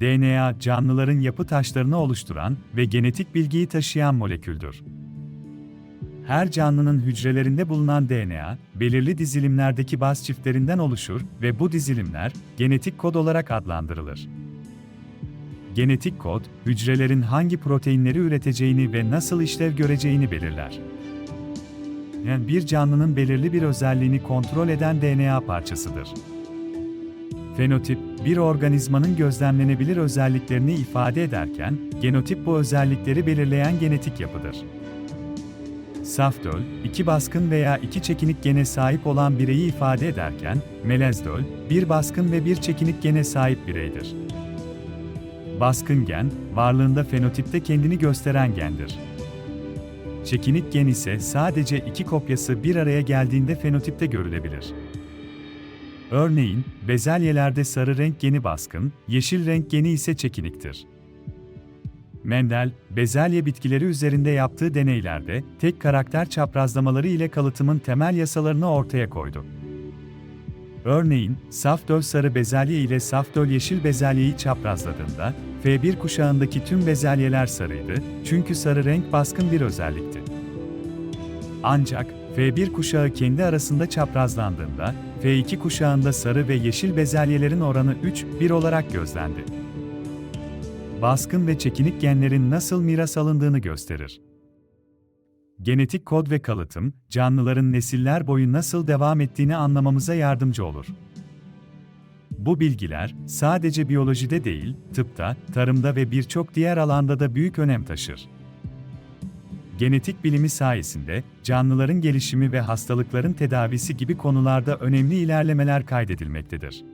DNA, canlıların yapı taşlarını oluşturan ve genetik bilgiyi taşıyan moleküldür. Her canlının hücrelerinde bulunan DNA, belirli dizilimlerdeki baz çiftlerinden oluşur ve bu dizilimler genetik kod olarak adlandırılır. Genetik kod, hücrelerin hangi proteinleri üreteceğini ve nasıl işlev göreceğini belirler. Yani bir canlının belirli bir özelliğini kontrol eden DNA parçasıdır. Fenotip, bir organizmanın gözlemlenebilir özelliklerini ifade ederken, genotip bu özellikleri belirleyen genetik yapıdır. Safdöl, iki baskın veya iki çekinik gene sahip olan bireyi ifade ederken, melezdöl, bir baskın ve bir çekinik gene sahip bireydir. Baskın gen, varlığında fenotipte kendini gösteren gendir. Çekinik gen ise sadece iki kopyası bir araya geldiğinde fenotipte görülebilir. Örneğin, bezelyelerde sarı renk geni baskın, yeşil renk geni ise çekiniktir. Mendel, bezelye bitkileri üzerinde yaptığı deneylerde tek karakter çaprazlamaları ile kalıtımın temel yasalarını ortaya koydu. Örneğin, safdöl sarı bezelye ile safdöl yeşil bezelyeyi çaprazladığında, F1 kuşağındaki tüm bezelyeler sarıydı, çünkü sarı renk baskın bir özellikti. Ancak, F1 kuşağı kendi arasında çaprazlandığında, F2 kuşağında sarı ve yeşil bezelyelerin oranı 3-1 olarak gözlendi. Baskın ve çekinik genlerin nasıl miras alındığını gösterir. Genetik kod ve kalıtım, canlıların nesiller boyu nasıl devam ettiğini anlamamıza yardımcı olur. Bu bilgiler, sadece biyolojide değil, tıpta, tarımda ve birçok diğer alanda da büyük önem taşır. Genetik bilimi sayesinde, canlıların gelişimi ve hastalıkların tedavisi gibi konularda önemli ilerlemeler kaydedilmektedir.